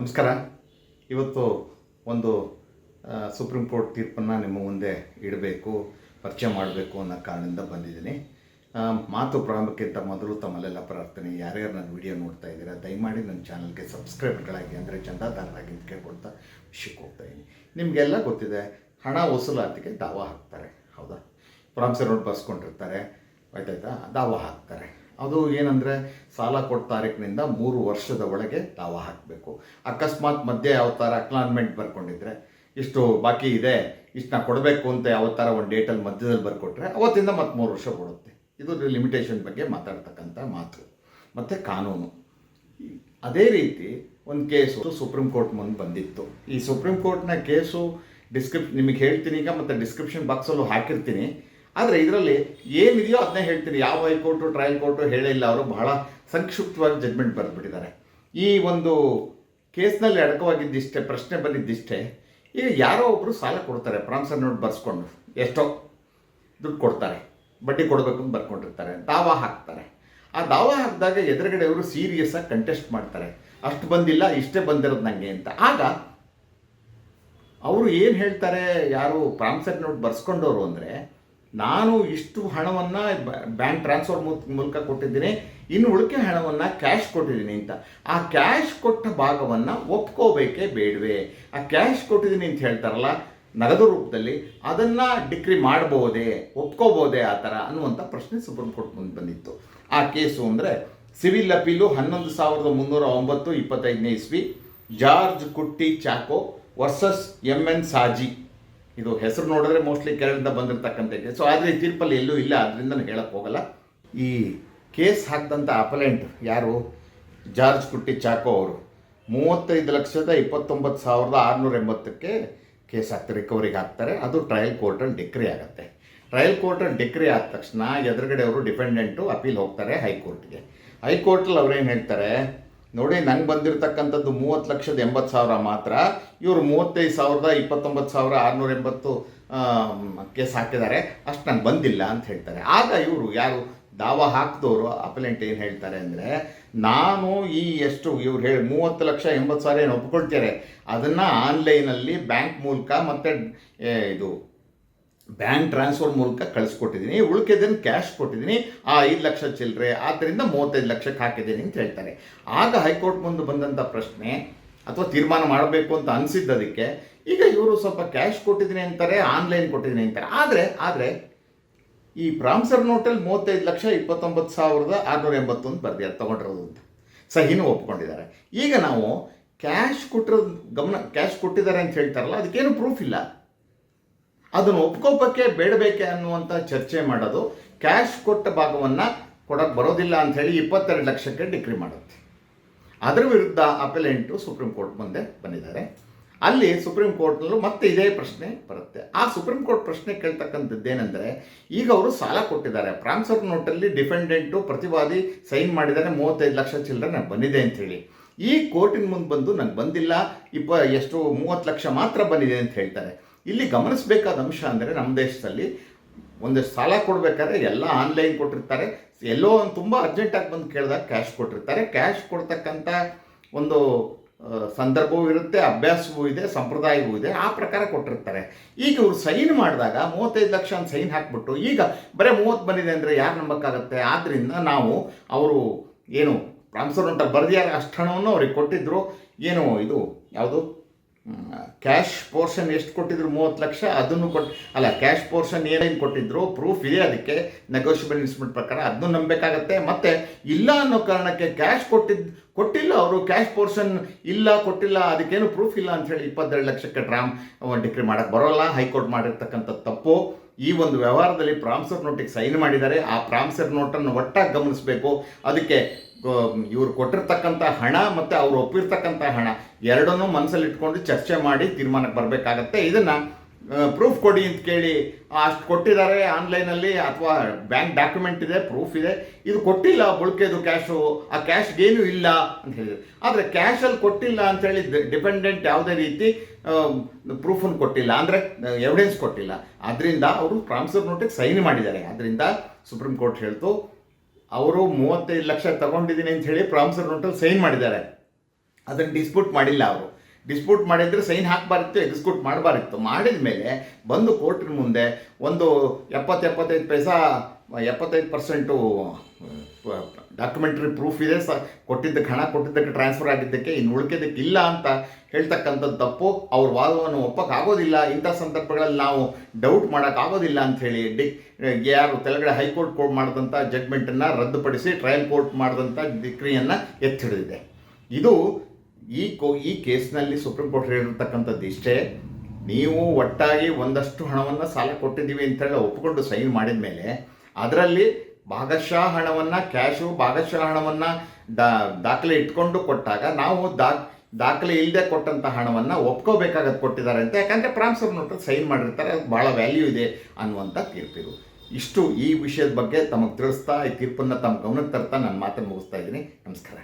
ನಮಸ್ಕಾರ. ಇವತ್ತು ಒಂದು ಸುಪ್ರೀಂ ಕೋರ್ಟ್ ತೀರ್ಪನ್ನು ನಿಮ್ಮ ಮುಂದೆ ಇಡಬೇಕು, ಪರಿಚಯ ಮಾಡಬೇಕು ಅನ್ನೋ ಕಾರಣದಿಂದ ಬಂದಿದ್ದೀನಿ. ಮಾತು ಪ್ರಾರಂಭಕ್ಕಿಂತ ಮೊದಲು ತಮ್ಮಲ್ಲೆಲ್ಲ ಪ್ರಾರ್ಥನೆ, ಯಾರ್ಯಾರು ನನ್ನ ವಿಡಿಯೋ ನೋಡ್ತಾ ಇದ್ದೀರಾ, ದಯಮಾಡಿ ನನ್ನ ಚಾನಲ್ಗೆ ಸಬ್ಸ್ಕ್ರೈಬ್ಗಳಾಗಿ ಅಂದರೆ ಚಂದಾದಾರರಾಗಿ ಅಂತ ಕೇಳ್ಕೊಳ್ತಾ ವಿಷಯಕ್ಕೆ ಹೋಗ್ತಾ ಇದ್ದೀನಿ. ನಿಮಗೆಲ್ಲ ಗೊತ್ತಿದೆ, ಹಣ ವಸೂಲಾತಿಗೆ ದಾವ ಹಾಕ್ತಾರೆ. ಹೌದಾ? ಪ್ರಾಮ್ಸರ್ ನೋಡಿ ಬರ್ಸ್ಕೊಂಡಿರ್ತಾರೆ. ಆಯ್ತಾಯ್ತಾ? ದಾವ ಹಾಕ್ತಾರೆ. ಅದು ಏನಂದರೆ ಸಾಲ ಕೊಟ್ಟ ತಾರೀಕಿನಿಂದ ಮೂರು ವರ್ಷದ ಒಳಗೆ ದಾವ ಹಾಕಬೇಕು. ಅಕಸ್ಮಾತ್ ಮಧ್ಯೆ ಯಾವ ಥರ ಅಕ್ಲಾನ್ಮೆಂಟ್ ಬರ್ಕೊಂಡಿದ್ರೆ, ಇಷ್ಟು ಬಾಕಿ ಇದೆ, ಇಷ್ಟು ನಾ ಕೊಡಬೇಕು ಅಂತ ಯಾವ ಥರ ಒಂದು ಡೇಟಲ್ಲಿ ಮಧ್ಯದಲ್ಲಿ ಬರ್ಕೊಟ್ರೆ, ಅವತ್ತಿಂದ ಮತ್ತೆ ಮೂರು ವರ್ಷ ಕೊಡುತ್ತೆ ಇದು ಲಿಮಿಟೇಷನ್ ಬಗ್ಗೆ ಮಾತಾಡ್ತಕ್ಕಂಥ ಮಾತು. ಮತ್ತು ಕಾನೂನು. ಅದೇ ರೀತಿ ಒಂದು ಕೇಸು ಸುಪ್ರೀಂ ಕೋರ್ಟ್ ಮುಂದೆ ಬಂದಿತ್ತು. ಈ ಸುಪ್ರೀಂ ಕೋರ್ಟ್ನ ಕೇಸು ಡಿಸ್ಕ್ರಿಪ್ ನಿಮಗೆ ಹೇಳ್ತೀನಿ ಈಗ, ಮತ್ತು ಡಿಸ್ಕ್ರಿಪ್ಷನ್ ಬಾಕ್ಸಲ್ಲೂ ಹಾಕಿರ್ತೀನಿ. ಆದರೆ ಇದರಲ್ಲಿ ಏನಿದೆಯೋ ಅದನ್ನೇ ಹೇಳ್ತೀನಿ ಯಾವ ಹೈಕೋರ್ಟು, ಟ್ರಯಲ್ ಕೋರ್ಟು ಹೇಳಿಲ್ಲ ಅವರು ಬಹಳ ಸಂಕ್ಷಿಪ್ತವಾಗಿ ಜಡ್ಮೆಂಟ್ ಬರೆದ್ಬಿಟ್ಟಿದ್ದಾರೆ. ಈ ಒಂದು ಕೇಸ್ನಲ್ಲಿ ಅಡಕವಾಗಿದ್ದಿಷ್ಟೇ, ಪ್ರಶ್ನೆ ಬಂದಿದ್ದಿಷ್ಟೇ ಈಗ ಯಾರೋ ಒಬ್ಬರು ಸಾಲ ಕೊಡ್ತಾರೆ. ಪ್ರಾನ್ಸರ್ ನೋಟ್ ಬರ್ಸ್ಕೊಂಡು ಎಷ್ಟೋ ದುಡ್ಡು ಕೊಡ್ತಾರೆ. ಬಡ್ಡಿ ಕೊಡಬೇಕು ಅಂತ ಬರ್ಕೊಂಡಿರ್ತಾರೆ. ದಾವ ಹಾಕ್ತಾರೆ. ಆ ದಾವ ಹಾಕಿದಾಗ ಎದುರುಗಡೆ ಅವರು ಸೀರಿಯಸ್ ಆಗಿ ಕಂಟೆಸ್ಟ್ ಮಾಡ್ತಾರೆ. ಅಷ್ಟು ಬಂದಿಲ್ಲ, ಇಷ್ಟೇ ಬಂದಿರೋದು ನನಗೆ ಅಂತ. ಆಗ ಅವರು ಏನು ಹೇಳ್ತಾರೆ? ಯಾರು ಪ್ರಾನ್ಸರ್ ನೋಟ್ ಬರ್ಸ್ಕೊಂಡವರು ಅಂದರೆ ನಾನು ಇಷ್ಟು ಹಣವನ್ನು ಬ್ಯಾಂಕ್ ಟ್ರಾನ್ಸ್ಫರ್ ಮೂಲಕ ಕೊಟ್ಟಿದ್ದೀನಿ, ಇನ್ನು ಉಳಿಕೆ ಹಣವನ್ನು ಕ್ಯಾಶ್ ಕೊಟ್ಟಿದ್ದೀನಿ ಅಂತ. ಆ ಕ್ಯಾಶ್ ಕೊಟ್ಟ ಭಾಗವನ್ನು ಒಪ್ಕೋಬೇಕೇ ಬೇಡವೆ? ಆ ಕ್ಯಾಶ್ ಕೊಟ್ಟಿದ್ದೀನಿ ಅಂತ ಹೇಳ್ತಾರಲ್ಲ, ನಗದು ರೂಪದಲ್ಲಿ ಅದನ್ನು ಡಿಕ್ರಿ ಮಾಡ್ಬೋದೇ, ಒಪ್ಕೋಬೋದೇ ಆ ಥರ ಅನ್ನುವಂಥ ಪ್ರಶ್ನೆ ಸುಪ್ರೀಂ ಕೋರ್ಟ್ ಮುಂದೆ ಬಂದಿತ್ತು. ಆ ಕೇಸು ಅಂದರೆ ಸಿವಿಲ್ ಅಪೀಲು ಹನ್ನೊಂದು ಸಾವಿರದ ಮುನ್ನೂರ ಒಂಬತ್ತು ಇಪ್ಪತ್ತೈದನೇ ಇಸ್ವಿ, George Kutty Chacko versus M N Saji. ಇದು ಹೆಸರು ನೋಡಿದ್ರೆ ಮೋಸ್ಟ್ಲಿ ಕೇರಳದಿಂದ ಬಂದಿರತಕ್ಕಂಥ ಸೊ ಆದರೆ ಈ ತೀರ್ಪಲ್ಲಿ ಎಲ್ಲೂ ಇಲ್ಲ ಅದರಿಂದ ಹೇಳಕ್ಕೆ ಹೋಗಲ್ಲ. ಈ ಕೇಸ್ ಹಾಕಿದಂಥ ಅಪಲೆಂಟ್ ಯಾರು? ಜಾರ್ಜ್ ಕುಟ್ಟಿ ಚಾಕೋ ಅವರು. ಮೂವತ್ತೈದು ಲಕ್ಷದ ಇಪ್ಪತ್ತೊಂಬತ್ತು ಸಾವಿರದ ಆರುನೂರ ಎಂಬತ್ತಕ್ಕೆ ಕೇಸ್ ಹಾಕ್ತಾರೆ ರಿಕವರಿಗೆ ಹಾಕ್ತಾರೆ. ಅದು ಟ್ರಯಲ್ ಕೋರ್ಟಲ್ಲಿ ಡಿಕ್ರಿ ಆಗುತ್ತೆ. ಟ್ರಯಲ್ ಕೋರ್ಟಲ್ಲಿ ಡಿಕ್ರಿ ಆದ ತಕ್ಷಣ ಎದುರುಗಡೆ ಅವರು ಡಿಪೆಂಡೆಂಟು ಅಪೀಲ್ ಹೋಗ್ತಾರೆ ಹೈಕೋರ್ಟ್ಗೆ. ಹೈಕೋರ್ಟಲ್ಲಿ ಅವ್ರೇನು ಹೇಳ್ತಾರೆ? ನೋಡಿ, ನಂಗೆ ಬಂದಿರತಕ್ಕಂಥದ್ದು ಮೂವತ್ತು ಲಕ್ಷದ ಎಂಬತ್ತು ಸಾವಿರ ಮಾತ್ರ. ಇವರು ಮೂವತ್ತೈದು ಸಾವಿರದ ಇಪ್ಪತ್ತೊಂಬತ್ತು ಸಾವಿರ ಆರುನೂರ ಎಂಬತ್ತು ಕೇಸ್ ಹಾಕಿದ್ದಾರೆ. ಅಷ್ಟು ನಂಗೆ ಬಂದಿಲ್ಲ ಅಂತ ಹೇಳ್ತಾರೆ. ಆಗ ಇವರು ಯಾರು ದಾವ ಹಾಕಿದವರು, ಅಪಲೆಂಟ್ ಏನು ಹೇಳ್ತಾರೆ ಅಂದರೆ, ನಾನು ಈ ಎಷ್ಟು, ಇವ್ರು ಹೇಳಿ ಮೂವತ್ತು ಲಕ್ಷ ಎಂಬತ್ತು ಸಾವಿರ ಏನು ಒಪ್ಕೊಳ್ತಾರೆ? ಅದನ್ನು ಆನ್ಲೈನಲ್ಲಿ ಬ್ಯಾಂಕ್ ಮೂಲಕ ಮತ್ತು ಇದು ಬ್ಯಾಂಕ್ ಟ್ರಾನ್ಸ್ಫರ್ ಮೂಲಕ ಕಳಿಸ್ಕೊಟ್ಟಿದ್ದೀನಿ ಉಳಿಕೆದನ್ನು ಕ್ಯಾಶ್ ಕೊಟ್ಟಿದ್ದೀನಿ, ಆ ಐದು ಲಕ್ಷ ಚಿಲ್ಲರೆ ಆದ್ದರಿಂದ ಮೂವತ್ತೈದು ಲಕ್ಷಕ್ಕೆ ಹಾಕಿದ್ದೀನಿ ಅಂತ ಹೇಳ್ತಾರೆ. ಆಗ ಹೈಕೋರ್ಟ್ ಮುಂದೆ ಬಂದಂಥ ಪ್ರಶ್ನೆ, ಅಥವಾ ತೀರ್ಮಾನ ಮಾಡಬೇಕು ಅಂತ ಅನಿಸಿದ್ದದಕ್ಕೆ ಈಗ ಇವರು ಸ್ವಲ್ಪ ಕ್ಯಾಶ್ ಕೊಟ್ಟಿದ್ದೀನಿ ಅಂತಾರೆ, ಆನ್ಲೈನ್ ಕೊಟ್ಟಿದ್ದೀನಿ ಅಂತಾರೆ. ಆದರೆ ಆದರೆ ಈ ಪ್ರಾಮ್ಸರ್ ನೋಟಲ್ಲಿ ಮೂವತ್ತೈದು ಲಕ್ಷ ಇಪ್ಪತ್ತೊಂಬತ್ತು ಸಾವಿರದ ಆರುನೂರ ಎಂಬತ್ತೊಂದು ಬರ್ದಿದ್ದಾರೆ ತೊಗೊಂಡಿರೋದು ಅಂತ. ಸಹಿನೂ ಒಪ್ಕೊಂಡಿದ್ದಾರೆ. ಈಗ ನಾವು ಕ್ಯಾಶ್ ಕೊಟ್ಟಿರೋದು ಗಮನ, ಕ್ಯಾಶ್ ಕೊಟ್ಟಿದ್ದಾರೆ ಅಂತ ಹೇಳ್ತಾರಲ್ಲ, ಅದಕ್ಕೇನು ಪ್ರೂಫ್ ಇಲ್ಲ. ಅದನ್ನು ಒಪ್ಕೋಪಕ್ಕೆ ಬೇಡಬೇಕೆ ಅನ್ನುವಂಥ ಚರ್ಚೆ ಮಾಡೋದು ಕ್ಯಾಶ್ ಕೊಟ್ಟ ಭಾಗವನ್ನು ಕೊಡಕ್ಕೆ ಬರೋದಿಲ್ಲ ಅಂತ ಹೇಳಿ ಇಪ್ಪತ್ತೆರಡು ಲಕ್ಷಕ್ಕೆ ಡಿಕ್ರಿ ಮಾಡುತ್ತೆ. ಅದರ ವಿರುದ್ಧ ಅಪೆಲೆಂಟು ಸುಪ್ರೀಂ ಕೋರ್ಟ್ ಮುಂದೆ ಬಂದಿದ್ದಾರೆ. ಅಲ್ಲಿ ಸುಪ್ರೀಂ ಕೋರ್ಟ್ನಲ್ಲೂ ಮತ್ತೆ ಇದೇ ಪ್ರಶ್ನೆ ಬರುತ್ತೆ. ಆ ಸುಪ್ರೀಂ ಕೋರ್ಟ್ ಪ್ರಶ್ನೆ ಕೇಳ್ತಕ್ಕಂಥದ್ದೇನೆಂದರೆ, ಈಗ ಅವರು ಸಾಲ ಕೊಟ್ಟಿದ್ದಾರೆ. ಪ್ರಾನ್ಸರ್ ನೋಟಲ್ಲಿ ಡಿಫೆಂಡೆಂಟು ಪ್ರತಿವಾದಿ ಸೈನ್ ಮಾಡಿದ್ದಾರೆ, ಮೂವತ್ತೈದು ಲಕ್ಷ ಚಿಲ್ಲರೆ ನನಗೆ ಬಂದಿದೆ ಅಂತ ಹೇಳಿ. ಈ ಕೋರ್ಟಿನ ಮುಂದೆ ಬಂದು ನನಗೆ ಬಂದಿಲ್ಲ, ಇಪ್ಪ, ಎಷ್ಟು ಮೂವತ್ತು ಲಕ್ಷ ಮಾತ್ರ ಬಂದಿದೆ ಅಂತ ಹೇಳ್ತಾರೆ. ಇಲ್ಲಿ ಗಮನಿಸಬೇಕಾದ ಅಂಶ ಅಂದರೆ ನಮ್ಮ ದೇಶದಲ್ಲಿ ಒಂದು ಸಾಲ ಕೊಡಬೇಕಾದ್ರೆ ಎಲ್ಲ ಆನ್ಲೈನ್ ಕೊಟ್ಟಿರ್ತಾರೆ. ಎಲ್ಲೋ ಒಂದು ತುಂಬ ಅರ್ಜೆಂಟಾಗಿ ಬಂದು ಕೇಳಿದಾಗ ಕ್ಯಾಶ್ ಕೊಟ್ಟಿರ್ತಾರೆ. ಕ್ಯಾಶ್ ಕೊಡ್ತಕ್ಕಂಥ ಒಂದು ಸಂದರ್ಭವೂ ಇರುತ್ತೆ, ಅಭ್ಯಾಸವೂ ಇದೆ, ಸಂಪ್ರದಾಯವೂ ಇದೆ. ಆ ಪ್ರಕಾರ ಕೊಟ್ಟಿರ್ತಾರೆ. ಈಗ ಇವರು ಸೈನ್ ಮಾಡಿದಾಗ ಮೂವತ್ತೈದು ಲಕ್ಷ ಅಂತ ಸೈನ್ ಹಾಕ್ಬಿಟ್ಟು ಈಗ ಬರೀ ಮೂವತ್ತು ಬಂದಿದೆ ಅಂದರೆ ಯಾರು ನಂಬಕ್ಕಾಗತ್ತೆ? ಆದ್ದರಿಂದ ನಾವು ಅವರು ಏನು ಪ್ರಾನ್ಸರ್ ಅಂತ ಬರೆದಿಯಾರ ಅಷ್ಟು ಹಣವನ್ನು ಅವ್ರಿಗೆ ಕೊಟ್ಟಿದ್ದರು ಏನು ಇದು, ಯಾವುದು? ಕ್ಯಾಶ್ ಪೋರ್ಷನ್ ಎಷ್ಟು ಕೊಟ್ಟಿದ್ರು? ಮೂವತ್ತು ಲಕ್ಷ. ಅದನ್ನು ಕೊಟ್ಟು ಅಲ್ಲ ಕ್ಯಾಶ್ ಪೋರ್ಷನ್ ಏನೇನು ಕೊಟ್ಟಿದ್ರು? ಪ್ರೂಫ್ ಇದೆ ಅದಕ್ಕೆ. ನೆಗೋಷಿಯಬಲ್ ಇನ್ಸ್ಟ್ರೂಮೆಂಟ್ ಪ್ರಕಾರ ಅದನ್ನು ನಂಬಬೇಕಾಗತ್ತೆ. ಮತ್ತು ಇಲ್ಲ ಅನ್ನೋ ಕಾರಣಕ್ಕೆ ಕ್ಯಾಶ್ ಕೊಟ್ಟಿದ್ದು ಕೊಟ್ಟಿಲ್ಲ ಅವರು. ಕ್ಯಾಶ್ ಪೋರ್ಷನ್ ಇಲ್ಲ, ಕೊಟ್ಟಿಲ್ಲ, ಅದಕ್ಕೇನು ಪ್ರೂಫ್ ಇಲ್ಲ ಅಂತ ಹೇಳಿ ಇಪ್ಪತ್ತೆರಡು ಲಕ್ಷಕ್ಕೆ ಡ್ರಾಮ್ ಡಿಕ್ರಿ ಮಾಡೋಕ್ಕೆ ಬರೋಲ್ಲ. ಹೈಕೋರ್ಟ್ ಮಾಡಿರ್ತಕ್ಕಂಥ ತಪ್ಪು. ಈ ಒಂದು ವ್ಯವಹಾರದಲ್ಲಿ ಪ್ರಾಮ್ಸರ್ ನೋಟಿಗೆ ಸೈನ್ ಮಾಡಿದ್ದಾರೆ. ಆ ಪ್ರಾಮ್ಸರ್ ನೋಟನ್ನು ಒಟ್ಟಾಗಿ ಗಮನಿಸಬೇಕು. ಅದಕ್ಕೆ ಇವರು ಕೊಟ್ಟಿರ್ತಕ್ಕಂಥ ಹಣ ಮತ್ತು ಅವರು ಒಪ್ಪಿರ್ತಕ್ಕಂಥ ಹಣ ಎರಡನ್ನೂ ಮನಸ್ಸಲ್ಲಿ ಇಟ್ಕೊಂಡು ಚರ್ಚೆ ಮಾಡಿ ತೀರ್ಮಾನಕ್ಕೆ ಬರಬೇಕಾಗತ್ತೆ. ಇದನ್ನು ಪ್ರೂಫ್ ಕೊಡಿ ಅಂತ ಕೇಳಿ, ಅಷ್ಟು ಕೊಟ್ಟಿದ್ದಾರೆ ಆನ್ಲೈನಲ್ಲಿ ಅಥವಾ ಬ್ಯಾಂಕ್ ಡಾಕ್ಯುಮೆಂಟ್ ಇದೆ ಪ್ರೂಫ್ ಇದೆ. ಇದು ಕೊಟ್ಟಿಲ್ಲ ಬುಳ್ಕೆದು ಕ್ಯಾಶು, ಆ ಕ್ಯಾಶ್ಗೇನು ಇಲ್ಲ ಅಂತ ಹೇಳಿದರು. ಆದರೆ ಕ್ಯಾಶಲ್ಲಿ ಕೊಟ್ಟಿಲ್ಲ ಅಂತ ಹೇಳಿ ಡಿಪೆಂಡೆಂಟ್ ಯಾವುದೇ ರೀತಿ ಪ್ರೂಫನ್ನು ಕೊಟ್ಟಿಲ್ಲ. ಅಂದರೆ ಎವಿಡೆನ್ಸ್ ಕೊಟ್ಟಿಲ್ಲ. ಅದರಿಂದ ಅವರು ಟ್ರಾನ್ಸ್ಫರ್ ನೋಟಿಗೆ ಸೈನ್ ಮಾಡಿದ್ದಾರೆ. ಅದರಿಂದ ಸುಪ್ರೀಂ ಕೋರ್ಟ್ ಹೇಳ್ತು ಅವರು ಮೂವತ್ತೈದು ಲಕ್ಷ ತಗೊಂಡಿದ್ದೀನಿ ಅಂತ ಹೇಳಿ ಪ್ರಾಮಿಸರ್ ನೋಟಲ್ಲಿ ಸೈನ್ ಮಾಡಿದ್ದಾರೆ. ಅದನ್ನು ಡಿಸ್ಪ್ಯೂಟ್ ಮಾಡಿಲ್ಲ ಅವರು. ಡಿಸ್ಪ್ಯೂಟ್ ಮಾಡಿದರೆ ಸೈನ್ ಹಾಕಬಾರಿತ್ತು ಎಕ್ಸಿಕ್ಯೂಟ್ ಮಾಡಬಾರಿತ್ತು ಮಾಡಿದ ಮೇಲೆ ಬಂದು ಕೋರ್ಟಿನ ಮುಂದೆ ಒಂದು ಎಪ್ಪತ್ತು ಎಪ್ಪತ್ತೈದು ಪೈಸಾ, ಎಪ್ಪತ್ತೈದು ಪರ್ಸೆಂಟು ಡಾಕ್ಯುಮೆಂಟ್ರಿ ಪ್ರೂಫ್ ಇದೆ. ಸ, ಕೊಟ್ಟಿದ್ದಕ್ಕೆ, ಹಣ ಕೊಟ್ಟಿದ್ದಕ್ಕೆ ಟ್ರಾನ್ಸ್ಫರ್ ಆಗಿದ್ದಕ್ಕೆ, ಇನ್ನು ಉಳಿಕೆದಕ್ಕೆ ಇಲ್ಲ ಅಂತ ಹೇಳ್ತಕ್ಕಂಥದ್ದು ತಪ್ಪು. ಅವ್ರ ವಾದವನ್ನು ಒಪ್ಪಕ್ಕಾಗೋದಿಲ್ಲ ಇಂಥ ಸಂದರ್ಭಗಳಲ್ಲಿ ನಾವು ಡೌಟ್ ಮಾಡೋಕ್ಕಾಗೋದಿಲ್ಲ ಅಂಥೇಳಿ ಡಿ ಯಾರು ತೆಲಗಡೆ ಹೈಕೋರ್ಟ್ ಕೋರ್ಟ್ ಮಾಡಿದಂಥ ಜಡ್ಮೆಂಟನ್ನು ರದ್ದುಪಡಿಸಿ ಟ್ರಯಲ್ ಕೋರ್ಟ್ ಮಾಡಿದಂಥ ಡಿಕ್ರಿಯನ್ನು ಎತ್ತಿಡಿದಿದೆ ಇದು ಈ ಕೋ, ಈ ಕೇಸ್ನಲ್ಲಿ ಸುಪ್ರೀಂ ಕೋರ್ಟ್ ಹೇಳಿರ್ತಕ್ಕಂಥದ್ದು ಇಷ್ಟೇ. ನೀವು ಒಟ್ಟಾಗಿ ಒಂದಷ್ಟು ಹಣವನ್ನು ಸಾಲ ಕೊಟ್ಟಿದ್ದೀವಿ ಅಂತೇಳಿ ಒಪ್ಪಿಕೊಂಡು ಸೈನ್ ಮಾಡಿದ ಮೇಲೆ, ಅದರಲ್ಲಿ ಭಾಗಶಃ ಹಣವನ್ನು, ಕ್ಯಾಶು ಭಾಗಶಃ ಹಣವನ್ನು ದಾಖಲೆ ಇಟ್ಕೊಂಡು ಕೊಟ್ಟಾಗ ನಾವು ದಾ, ದಾಖಲೆ ಇಲ್ಲದೆ ಕೊಟ್ಟಂಥ ಹಣವನ್ನು ಒಪ್ಕೋಬೇಕಾಗತ್ತೆ ಕೊಟ್ಟಿದ್ದಾರೆ ಅಂತ ಯಾಕಂದರೆ ಪ್ರಾಮ್ಸರ್ ನೋಟ್ ಸೈನ್ ಮಾಡಿರ್ತಾರೆ ಅದು ಭಾಳ ವ್ಯಾಲ್ಯೂ ಇದೆ ಅನ್ನುವಂಥ ತೀರ್ಪಿದು. ಇಷ್ಟು ಈ ವಿಷಯದ ಬಗ್ಗೆ ತಮಗೆ ತಿಳಿಸ್ತಾ, ಈ ತೀರ್ಪನ್ನು ತಮ್ಮ ಗಮನಕ್ಕೆ ತರ್ತಾ ನಾನು ಮಾತನ್ನು ಮುಗಿಸ್ತಾ ಇದ್ದೀನಿ. ನಮಸ್ಕಾರ.